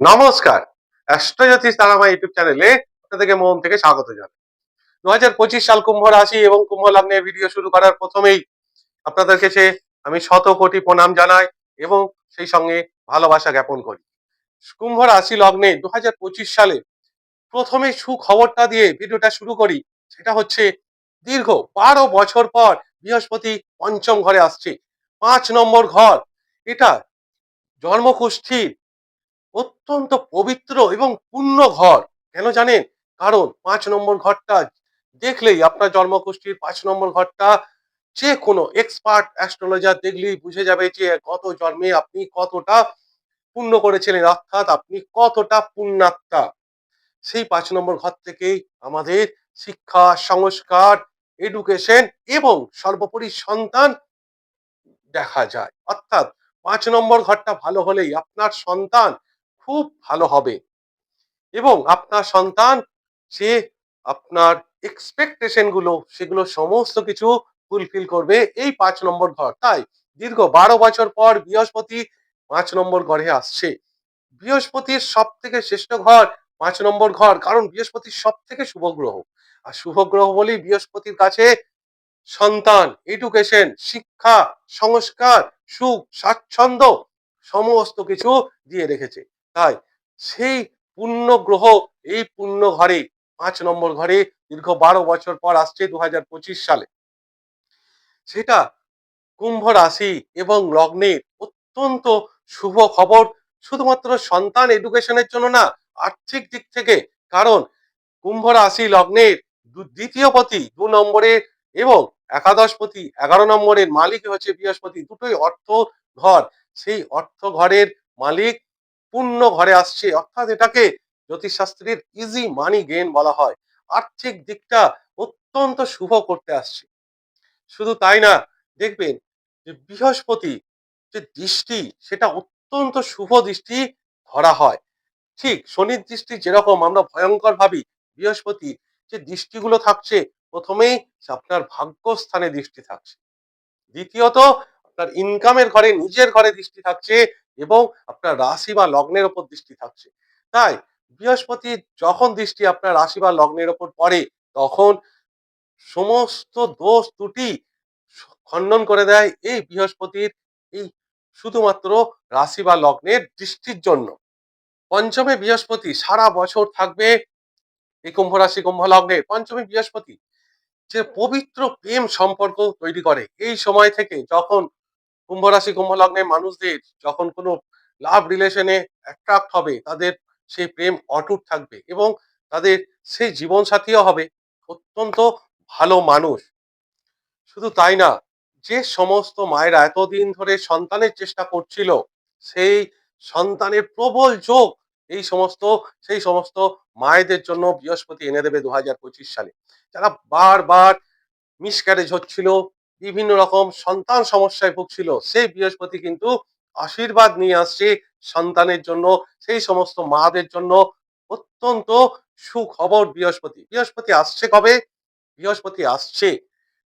নমস্কার। অ্যাস্ট্রোজ্যোতিষ তারামা ইউটিউব চ্যানেলে আপনাদেরকে মন থেকে স্বাগত জানাই। দু হাজার পঁচিশ সাল কুম্ভ রাশি এবং কুম্ভ লগ্নের ভিডিও শুরু করার প্রথমেই আপনাদের কাছে আমি শত কোটি প্রণাম জানাই এবং সেই সঙ্গে ভালোবাসা জ্ঞাপন করি। কুম্ভ রাশি লগ্নে দু হাজার পঁচিশ সালে প্রথমে সুখবরটা দিয়ে ভিডিওটা শুরু করি, সেটা হচ্ছে দীর্ঘ বারো বছর পর বৃহস্পতি পঞ্চম ঘরে আসছে, পাঁচ নম্বর ঘর। এটা জন্মকুষ্ঠীর অত্যন্ত পবিত্র এবং পূর্ণ ঘর। কেন জানেন? কারণ পাঁচ নম্বর ঘরটা দেখলেই আপনার জন্মগোষ্ঠীর পাঁচ নম্বর ঘরটা যে কোনো এক্সপার্ট অ্যাস্ট্রোলজার দেখলেই বুঝে যাবে যে গত জন্মে আপনি কতটা পূর্ণ করেছিলেন, অর্থাৎ আপনি কতটা পুণ্যাত্মা। সেই পাঁচ নম্বর ঘর থেকেই আমাদের শিক্ষা, সংস্কার এডুকেশন এবং সর্বোপরি সন্তান দেখা যায়। অর্থাৎ পাঁচ নম্বর ঘরটা ভালো হলেই আপনার সন্তান খুব ভালো হবে। এবং আপনার সন্তান, সে আপনার এক্সপেকটেশনগুলো, সেগুলো সমস্ত কিছু ফুলফিল করবে এই পাঁচ নম্বর ঘর। তাই দীর্ঘ বারো বছর পর বৃহস্পতি পাঁচ নম্বর ঘরে আসছে। বৃহস্পতির সব থেকে শ্রেষ্ঠ ঘর পাঁচ নম্বর ঘর, কারণ বৃহস্পতির সব থেকে শুভ গ্রহ। আর শুভ গ্রহ বলেই বৃহস্পতির কাছে সন্তান এডুকেশন শিক্ষা, সংস্কার, সুখ, স্বাচ্ছন্দ্য, সমস্ত কিছু দিয়ে রেখেছে। তাই সেই পূর্ণ গ্রহ এই পূর্ণ ঘরে পাঁচ নম্বর ঘরে দীর্ঘ বারো বছর পর আসছে দু হাজার পঁচিশ সালে। সেটা কুম্ভ রাশি এবং লগ্নের অত্যন্ত শুভ খবর, শুধুমাত্র সন্তান এডুকেশনের জন্য না, আর্থিক দিক থেকে। কারণ কুম্ভ রাশি লগ্নের দ্বিতীয় পতি দু নম্বরের এবং একাদশপতি এগারো নম্বরের মালিক হচ্ছে বৃহস্পতি। দুটোই অর্থ ঘর। সেই অর্থ ঘরের মালিক পূর্ণ ঘরে আসছে। অর্থাৎ এটাকে জ্যোতিষশাস্ত্রের ইজি মানি গেন বলা হয়। আর্থিক দিকটা অত্যন্ত শুভ করতে আসছে। শুধু তাই না, দেখবেন যে বৃহস্পতি যে দৃষ্টি, সেটা অত্যন্ত শুভ দৃষ্টি ধরা হয়। ঠিক শনির দৃষ্টি যেরকম আমরা ভয়ঙ্কর ভাবি, বৃহস্পতি যে দৃষ্টিগুলো থাকছে, প্রথমেই আপনার ভাগ্যস্থানে দৃষ্টি থাকছে। দ্বিতীয়ত, আপনার ইনকামের ঘরে, নিজের ঘরে দৃষ্টি থাকছে এবং আপনার রাশি বা লগ্নের ওপর দৃষ্টি থাকছে। তাই বৃহস্পতি যখন দৃষ্টি আপনার রাশি বা লগ্নের ওপর পড়ে, তখন সমস্ত দোষ, ত্রুটি খণ্ডন করে দেয় এই বৃহস্পতির এই শুধুমাত্র রাশি বা লগ্নের দৃষ্টির জন্য। পঞ্চমে বৃহস্পতি সারা বছর থাকবে এই কুম্ভ রাশি, কুম্ভ লগ্নে। পঞ্চমী বৃহস্পতি যে পবিত্র প্রেম সম্পর্ক তৈরি করে। এই সময় থেকে যখন কুম্ভ রাশি, কুম্ভ লগ্নের মানুষদের যখন কোনো লাভ রিলেশনে অ্যাট্রাক্ট হবে, তাদের সেই প্রেম অটুট থাকবে এবং তাদের সেই জীবন সাথীও হবে। অত্যন্ত ভালো মানুষ। শুধু তাই না, যে সমস্ত মায়েরা এতদিন ধরে সন্তানের চেষ্টা করছিল, সেই সন্তানের প্রবল যোগ এই সমস্ত, সেই সমস্ত মায়েদের জন্য বৃহস্পতি এনে দেবে দু হাজার পঁচিশ সালে। যারা বারবার মিসক্যারেজ হচ্ছিল বিভিন্ন রকম সন্তান সমস্যায় ভুগছিল, সেই বৃহস্পতি কিন্তু আশীর্বাদ নিয়ে আসছে সন্তানের জন্য, সেই সমস্ত মাদের জন্য। অত্যন্ত সুখবর বৃহস্পতি। বৃহস্পতি আসছে কবে? বৃহস্পতি আসছে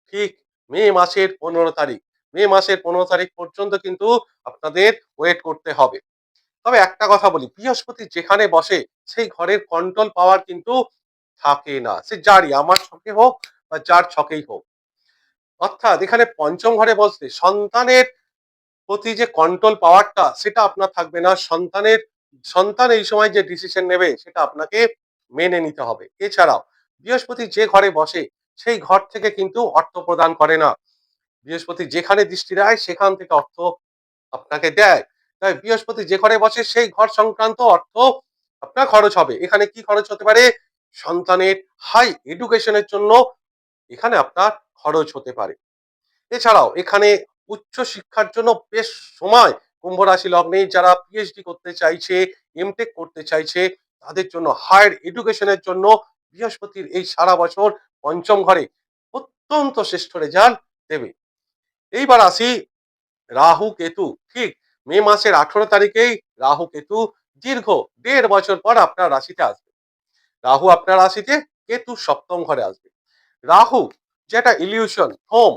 ঠিক মে মাসের পনেরো তারিখ। মে মাসের পনেরো তারিখ পর্যন্ত কিন্তু আপনাদের ওয়েট করতে হবে। তবে একটা কথা বলি, বৃহস্পতি যেখানে বসে সেই ঘরের কন্ট্রোল পাওয়ার কিন্তু থাকে না। সে যারই, আমার ছকে হোক বা যার ছকেই হোক। অর্থাৎ এখানে পঞ্চম ঘরে বসলে সন্তানের প্রতি যে কন্ট্রোল পাওয়ারটা সেটা আপনার থাকবে না। সন্তানের, সন্তান এই সময় যে ডিসিশন নেবে, সেটা আপনাকে মেনে নিতে হবে। এছাড়াও, বৃহস্পতি যে ঘরে বসে, সেই ঘর থেকে কিন্তু অর্থ প্রদান করে না। বৃহস্পতি যেখানে দৃষ্টি দেয়, সেখান থেকে অর্থ আপনাকে দেয়। তাই বৃহস্পতি যে ঘরে বসে, সেই ঘর সংক্রান্ত অর্থ আপনার খরচ হবে। এখানে কি খরচ হতে পারে? সন্তানের হাই এডুকেশনের জন্য এখানে আপনার খরচ হতে পারে। এছাড়াও এখানে উচ্চ শিক্ষার জন্য বেশ সময় কুম্ভ রাশি লগ্নে যারা পিএইচডি করতে চাইছে এমটেক করতে চাইছে, তাদের জন্য হায়ার এডুকেশনের জন্য বৃহস্পতির এই সারা বছর পঞ্চম ঘরে অত্যন্ত শ্রেষ্ঠ রেজাল্ট দেবে। এইবার আসি রাহু কেতু। ঠিক মে মাসের আঠারো তারিখেই রাহু কেতু দীর্ঘ দেড় বছর পর আপনার রাশিতে আসবে। রাহু আপনার রাশিতে কেতু সপ্তম ঘরে আসবে। রাহু যেটা ইলিউশন হোম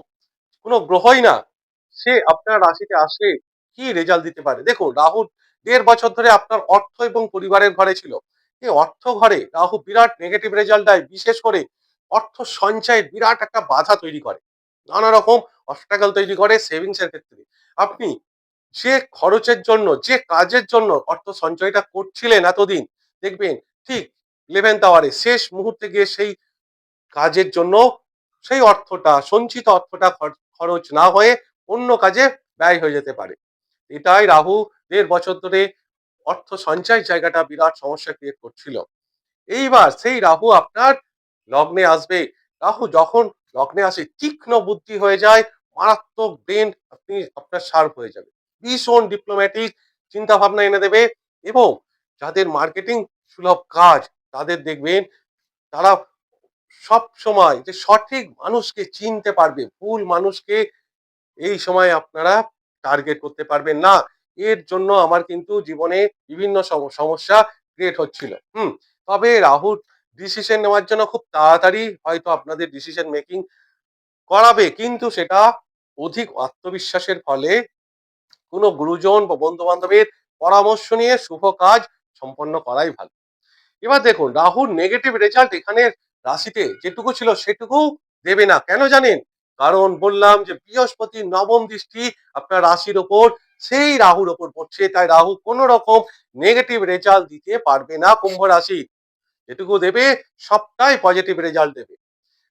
কোনো গ্রহই না। সে আপনার রাশিতে আসলে কি রেজাল্ট দিতে পারে? দেখুন রাহুর দেড় বছর ধরে আপনার অর্থ এবং পরিবারের ঘরে ছিল। এই অর্থ ঘরে রাহু বিরাট নেগেটিভ রেজাল্ট দেয়, বিশেষ করে অর্থ সঞ্চয়ের বিরাট একটা বাধা তৈরি করে। নানা রকম অবস্টাকেল তৈরি করে সেভিংস এর ক্ষেত্রে। আপনি যে খরচের জন্য, যে কাজের জন্য অর্থ সঞ্চয়টা করছিলেন এতদিন, দেখবেন ঠিক ইলেভেন্থ আওয়ারে শেষ মুহূর্তে গিয়ে সেই কাজের জন্য সেই অর্থটা, সঞ্চিত অর্থটা খর- খরচ না হয়ে অন্য কাজে ব্যয় হয়ে যেতে পারে। এটাই রাহু দেড় বছর ধরে অর্থ সঞ্চয় জায়গাটা বিরাট সমস্যা ক্রিয়েট করছিল। এইবার সেই রাহু আপনার লগ্নে আসবে। রাহু যখন লগ্নে আসে, তীক্ষ্ণ বুদ্ধি হয়ে যায়, মারাত্মক ব্রেন আপনি, আপনার শার্প হয়ে যাবে। ভীষণ ডিপ্লোম্যাটিক চিন্তা ভাবনা এনে দেবে এবং যাদের মার্কেটিং সুলভ কাজ, তাদের দেখবেন তারা সব সময় যে সঠিক মানুষকে চিনতে পারবে, ভুল মানুষকে এই সময় আপনারা টার্গেট করতে পারবেন না। এর জন্য আমার কিন্তু জীবনে বিভিন্ন সম- সমস্যা ক্রিয়েট হচ্ছিল। হুম, তবে রাহুল ডিসিশন নেওয়ার জন্য খুব তাড়াতাড়ি হয়তো আপনাদের ডিসিশন মেকিং করাবে, কিন্তু সেটা অধিক আত্মবিশ্বাসের ফলে কোনো গুরুজন বা বন্ধু বান্ধবের পরামর্শ নিয়ে শুভ কাজ সম্পন্ন করাই ভালো। এবার দেখুন রাহুর নেগেটিভ রেজাল্ট এখানে রাশিতে যেটুকু ছিল সেটুকু দেবে না। কেন জানেন? কারণ বললাম যে বৃহস্পতি নবম দৃষ্টি আপনার রাশির ওপর, সেই রাহুর ওপর পড়ছে। তাই রাহু কোন রকম নেগেটিভ রেজাল্ট দিতে পারবে না কুম্ভ রাশি। যেটুকু দেবে, সবটাই পজিটিভ রেজাল্ট দেবে।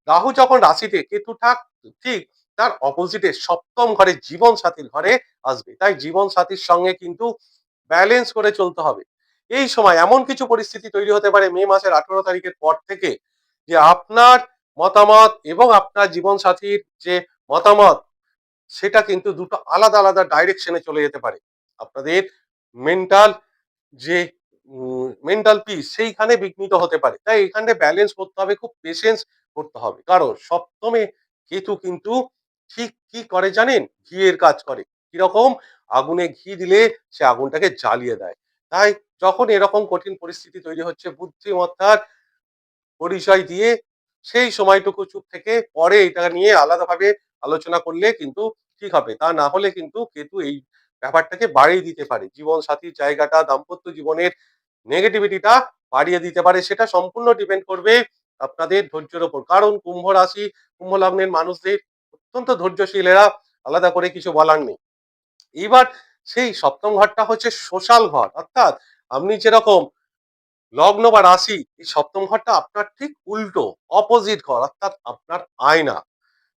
রাহু যখন রাশিতে, কেতু থাক ঠিক তার অপোজিটে সপ্তম ঘরে জীবন সাথীর ঘরে আসবে। তাই জীবন সাথীর সঙ্গে কিন্তু ব্যালেন্স করে চলতে হবে। এই সময় এমন কিছু পরিস্থিতি তৈরি হতে পারে মে মাসের আঠারো তারিখের পর থেকে যে আপনার মতামত এবং আপনার জীবন সাথীর যে মতামত, সেটা কিন্তু দুটো আলাদা আলাদা ডাইরেকশনে চলে যেতে পারে। আপনাদের মেন্টাল যে মেন্টাল পিস সেইখানে বিঘ্নিত হতে পারে। তাই এখানে ব্যালেন্স করতে হবে, খুব পেশেন্স করতে হবে। কারণ সপ্তমে কেতু কিন্তু ঠিক কি করে জানেন? ঘিয়ের কাজ করে। কীরকম? আগুনে ঘি দিলে সে আগুনটাকে জ্বালিয়ে দেয়। তাই যখন এরকম কঠিন পরিস্থিতি তৈরি হচ্ছে, বুদ্ধিমত্তার পরিচয় দিয়ে সেই সময়টুকু চুপ থেকে পরে এটা নিয়ে আলাদাভাবে আলোচনা করলে কিন্তু ঠিক হবে। তা না হলে কিন্তু কেতু এই ব্যাপারটাকে বাড়িয়ে দিতে পারে। জীবন সাথীর জায়গাটা, দাম্পত্য জীবনের নেগেটিভিটিটা বাড়িয়ে দিতে পারে। সেটা সম্পূর্ণ ডিপেন্ড করবে আপনাদের ধৈর্যের ওপর। কারণ কুম্ভ রাশি, কুম্ভ লগ্নের মানুষদের অত্যন্ত ধৈর্যশীল এরা আলাদা করে কিছু বলার নেই। এইবার সেই সপ্তম ঘরটা হচ্ছে সোশ্যাল ঘর। অর্থাৎ আপনি যেরকম লগ্ন বা রাশি, এই সপ্তম ঘরটা আপনার ঠিক উল্টো অপোজিট ঘর, অর্থাৎ আপনার আয়না।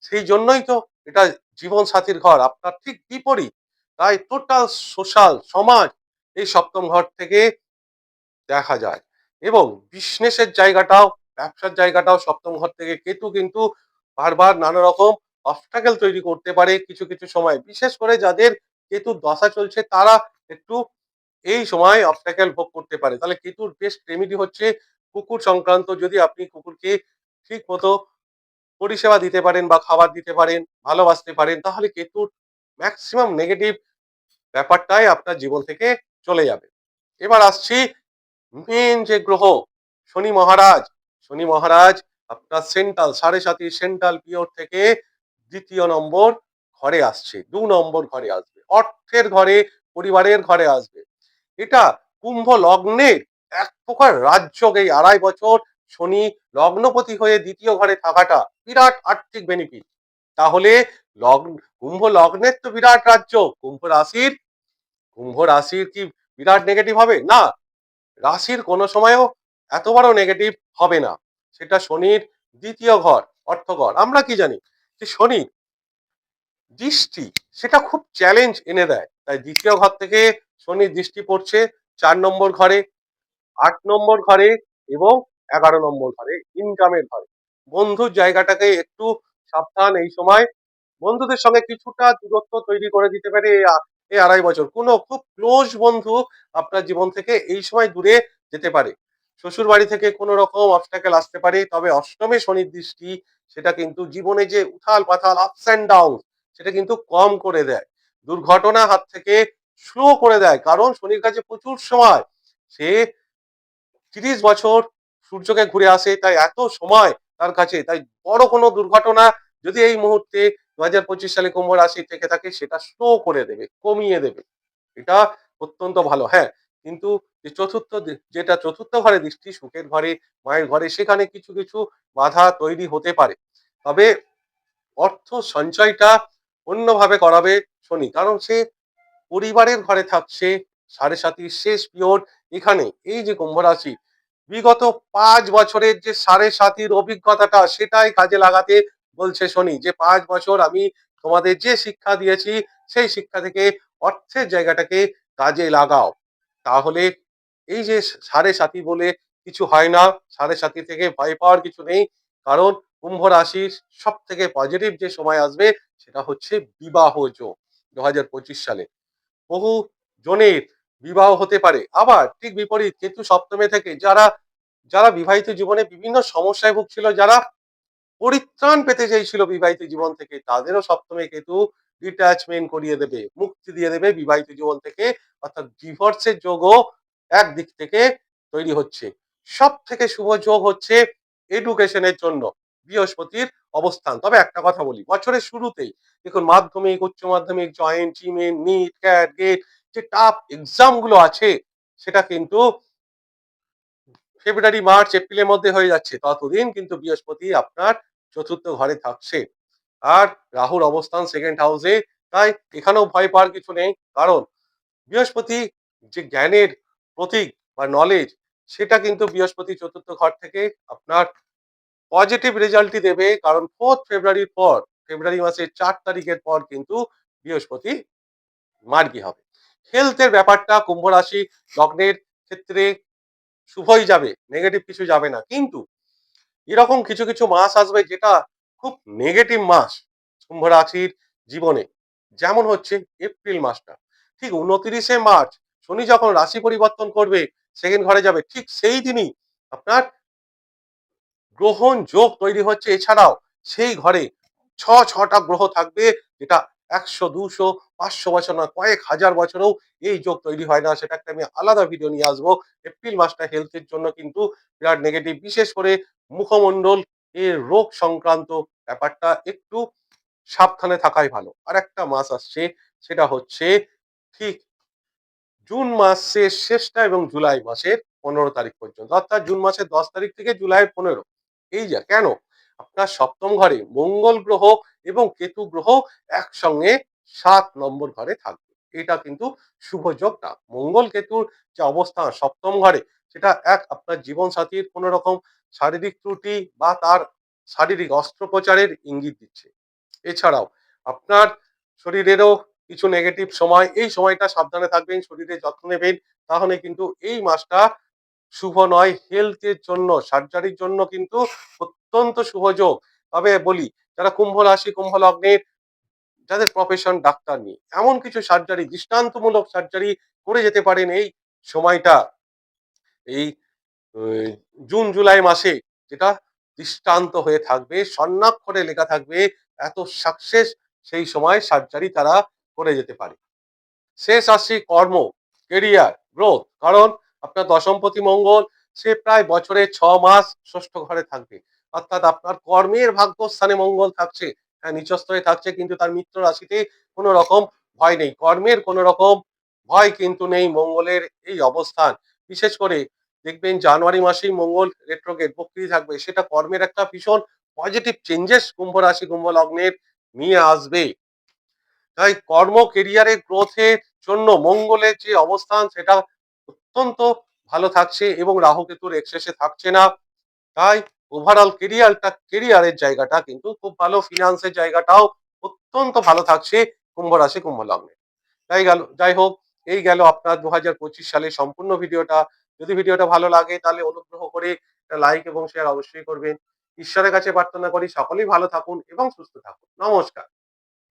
সেই জন্যই তো এটা জীবন সাথীর ঘর, আপনার ঠিক বিপরীত। তাই টোটাল সোশ্যাল সমাজ এই সপ্তম ঘর থেকে দেখা যায়। এবং বিজনেসের জায়গাটাও, ব্যবসার জায়গাটাও সপ্তম ঘর থেকে কেতু কিন্তু বারবার নানা রকম অবস্টাকেল তৈরি করতে পারে কিছু কিছু সময়। বিশেষ করে যাদের কেতুর দশা চলছে, তারা একটু এই সময় অবস্টাকেল ভোগ করতে পারে। তাহলে কেতুর বেস্ট রেমিডি হচ্ছে কুকুর সংক্রান্ত যদি আপনি কুকুরকে ঠিক মতো পরিষেবা দিতে পারেন বা খাবার দিতে পারেন, ভালোবাসতে পারেন, তাহলে কেতুর ম্যাক্সিমাম নেগেটিভ ব্যাপারটাই আপনার জীবন থেকে চলে যাবে। এবার আসছি মেন যে গ্রহ, শনি মহারাজ। শনি মহারাজ আপনার সেন্ট্রাল সাড়ে সাতি সেন্ট্রাল পিওর থেকে দ্বিতীয় নম্বর ঘরে আসছে। দু নম্বর ঘরে আসবে। অর্থের ঘরে, পরিবারের ঘরে আসবে। এটা কুম্ভ লগ্নের এক প্রকার রাজ্য এই আড়াই বছর শনি লগ্নপতি হয়ে দ্বিতীয় ঘরে থাকাটা বিরাট আর্থিক বেনিফিট তাহলে লগ্ন, কুম্ভ লগ্নের তো বিরাট রাজ্য কুম্ভ রাশির কুম্ভ রাশির কি বিরাট নেগেটিভ হবে? না, রাশির কোনো সময়ও এত বড় নেগেটিভ হবে না। সেটা শনির দ্বিতীয় ঘর, অর্থঘর। আমরা কি জানি? যে শনি দৃষ্টি, সেটা খুব চ্যালেঞ্জ এনে দেয়। তাই দ্বিতীয় ঘর থেকে শনির দৃষ্টি পড়ছে চার নম্বর ঘরে, আট নম্বর ঘরে এবং এগারো নম্বর ঘরে, ইনকামের ঘরে। বন্ধুর জায়গাটাকে একটু সাবধান এই সময়। বন্ধুদের সঙ্গে কিছুটা দূরত্ব তৈরি করে দিতে পারে এই আড়াই বছর। কোনো খুব ক্লোজ বন্ধু আপনার জীবন থেকে এই সময় দূরে যেতে পারে। শ্বশুর বাড়ি থেকে কোনো রকম অবস্টাকেল আসতে পারে, তবে অষ্টমে শনির দৃষ্টি সেটা কিন্তু জীবনে যে উথাল পাথাল আপস অ্যান্ড ডাউন সেটা কিন্তু কম করে দেয়। দুর্ঘটনা হাত থেকে স্লো করে দেয়। কারণ শনির কাছে প্রচুর সময়। সে তিরিশ বছর সূর্যকে ঘুরে আসে, তাই এত সময় তার কাছে। তাই বড় কোনো দুর্ঘটনা যদি এই মুহূর্তে দু হাজার পঁচিশ সালে কুম্ভ রাশি থেকে থাকে, সেটা স্লো করে দেবে, কমিয়ে দেবে। এটা অত্যন্ত ভালো হ্যাঁ। কিন্তু যে চতুর্থ যেটা চতুর্থ ঘরে দৃষ্টি সুখের ঘরে, মায়ের ঘরে, সেখানে কিছু কিছু বাধা তৈরি হতে পারে। তবে অর্থ সঞ্চয়টা অন্যভাবে করাবে শনি। কারণ সে পরিবারের ঘরে থাকছে সাড়ে সাতির শেষ পিরিয়ড। এখানে এই যে কুম্ভ রাশি, বিগত পাঁচ বছরের যে সাড়ে সাতির অভিজ্ঞতাটা সেটাই কাজে লাগাতে বলছে শনি যে পাঁচ বছর আমি তোমাদের যে শিক্ষা দিয়েছি সেই শিক্ষা থেকে অর্থের জায়গাটাকে কাজে লাগাও। তাহলে এই যে সাড়ে সাতি বলে কিছু হয় না, সাড়ে সাতি থেকে ভয় পাওয়ার কিছু নেই। কারণ কুম্ভ রাশির সব থেকে পজিটিভ যে সময় আসবে সেটা হচ্ছে বিবাহ যোগ দু হাজার পঁচিশ সালে। বহু জনের বিবাহ হতে পারে। আবার ঠিক বিপরীত কেতু সপ্তমে থেকে যারা যারা বিবাহিত জীবনে বিভিন্ন সমস্যায় ভুগছিল, যারা পরিত্রাণ পেতে চাইছিল বিবাহিত জীবন থেকে, তাদেরও সপ্তমে কেতু ডিট্যাচমেন্ট করিয়ে দেবে, মুক্তি দিয়ে দেবে বিবাহিত জীবন থেকে। অর্থাৎ ডিভোর্সের যোগও একদিক থেকে তৈরি হচ্ছে। সব থেকে শুভ যোগ হচ্ছে এডুকেশনের জন্য। বৃহস্পতির অবস্থান। তবে একটা কথা বলি, বছরের শুরুতেই দেখুন মাধ্যমিক, উচ্চ মাধ্যমিক joint JEE Main NEET CAT GATE যে টাফ এক্সামগুলো আছে, সেটা কিন্তু ফেব্রুয়ারি মার্চ এপ্রিলের মধ্যে হয়ে যাচ্ছে। ততদিন কিন্তু বৃহস্পতি আপনার চতুর্থ ঘরে থাকছে। আর রাহুর অবস্থান সেকেন্ড হাউসে তাই এখানেও ভয় পাওয়ার কিছু নেই। কারণ বৃহস্পতি যে জ্ঞানের প্রতীক বা নলেজ সেটা কিন্তু বৃহস্পতি চতুর্থ ঘর থেকে আপনার পজিটিভ রেজাল্টই দেবে, কারণ ফোর্থ ফেব্রুয়ারির পর ফেব্রুয়ারি মাসের চার তারিখের পর কিন্তু বৃহস্পতি মার্গি হবে। হেলথের ব্যাপারটা, কুম্ভ রাশি, লগ্নের ক্ষেত্রে শুভই যাবে নেগেটিভ কিছু যাবে না। কিন্তু এরকম কিছু কিছু মাস আসবে যেটা খুব নেগেটিভ মাস কুম্ভ রাশির জীবনে। যেমন হচ্ছে এপ্রিল মাসটা। ঠিক উনত্রিশে মার্চ শনি যখন রাশি পরিবর্তন করবে সেকেন্ড ঘরে যাবে, ঠিক সেই দিনই আপনার গ্রহণ যোগ তৈরি হচ্ছে। এছাড়াও সেই ঘরে ছ, ছটা গ্রহ থাকবে, যেটা একশো, দুশো, পাঁচশো বছর না কয়েক হাজার বছরেও এই যোগ তৈরি হয় না। সেটা একটা আমি আলাদা ভিডিও নিয়ে আসব। এপ্রিল মাসটা হেলথের জন্য কিন্তু বিরাট নেগেটিভ বিশেষ করে মুখমণ্ডল এর রোগ সংক্রান্ত ব্যাপারটা একটু সাবধানে থাকাই ভালো। আর একটা মাস আসছে, সেটা হচ্ছে ঠিক জুন মাসের শেষটা এবং জুলাই মাসের পনেরো তারিখ পর্যন্ত। অর্থাৎ জুন মাসের দশ তারিখ থেকে জুলাই পনেরো। এই যা, কেন? আপনার সপ্তম ঘরে মঙ্গল গ্রহ এবং কেতু গ্রহ একসঙ্গে সাত নম্বর ঘরে থাকবে। এটা কিন্তু শুভ যোগটা। মঙ্গল কেতুর যে অবস্থান সপ্তম ঘরে, সেটা এক আপনার জীবন সাথীর কোনো রকম শারীরিক ত্রুটি বা তার শারীরিক অস্ত্রোপচারের ইঙ্গিত দিচ্ছে। এছাড়াও আপনার শরীরেরও কিছু নেগেটিভ সময়, এই সময়টা সাবধানে থাকবেন শরীরের যত্ন নেবেন, তাহলে কিন্তু এই মাসটা শুভ নয় হেলথের জন্য সার্জারির জন্য কিন্তু অত্যন্ত শুভ যোগ। তবে বলি, যারা কুম্ভ রাশি, কুম্ভ লগ্নের, যাদের প্রফেশন ডাক্তার নিয়ে এমন কিছু সার্জারি দৃষ্টান্তমূলক সার্জারি করে যেতে পারেন এই সময়টা। এই জুন, জুলাই মাসে যেটা দৃষ্টান্ত হয়ে থাকবে, স্বর্ণাক্ষরে লেখা থাকবে, এত সাকসেস সেই সময় সার্জারি তারা করে যেতে পারে। শেষ আসছি কর্ম কেরিয়ার গ্রোথ কারণ আপনার দশমপতি মঙ্গল, সে প্রায় বছরে ছ মাস ষষ্ঠ ঘরে থাকবে। অর্থাৎ আপনার কর্মের ভাগ্যস্থানে মঙ্গল থাকছে। হ্যাঁ নিচস্থ হয়ে থাকছে, কিন্তু তার মিত্র রাশিতে কোনো রকম ভয় নেই। কর্মের কোনো রকম ভয় কিন্তু নেই মঙ্গলের এই অবস্থান। বিশেষ করে দেখবেন জানুয়ারি মাসেই মঙ্গল রেট্রোগেট বক্রি থাকবে। সেটা কর্মের একটা ভীষণ পজিটিভ চেঞ্জেস কুম্ভ রাশি, কুম্ভ লগ্নের নিয়ে আসবে। তাই কর্ম কেরিয়ারের গ্রোথের জন্য মঙ্গলের যে অবস্থান, সেটা অত্যন্ত ভালো থাকছে এবং রাহু কেতুর এক্সেসে থাকছে না। তাই ওভারঅল কেরিয়ারটা কেরিয়ারের জায়গাটা কিন্তু খুব ভালো ফিনান্সের জায়গাটাও অত্যন্ত ভালো থাকছে কুম্ভ রাশি, কুম্ভ লগ্নে। তাই গেল, যাই হোক, এই গেল আপনার দু হাজার পঁচিশ সালের সম্পূর্ণ ভিডিওটা। যদি ভিডিওটা ভালো লাগে তাহলে অনুগ্রহ করে লাইক এবং শেয়ার অবশ্যই করবেন। ঈশ্বরের কাছে প্রার্থনা করি সকলেই ভালো থাকুন এবং সুস্থ থাকুন। নমস্কার।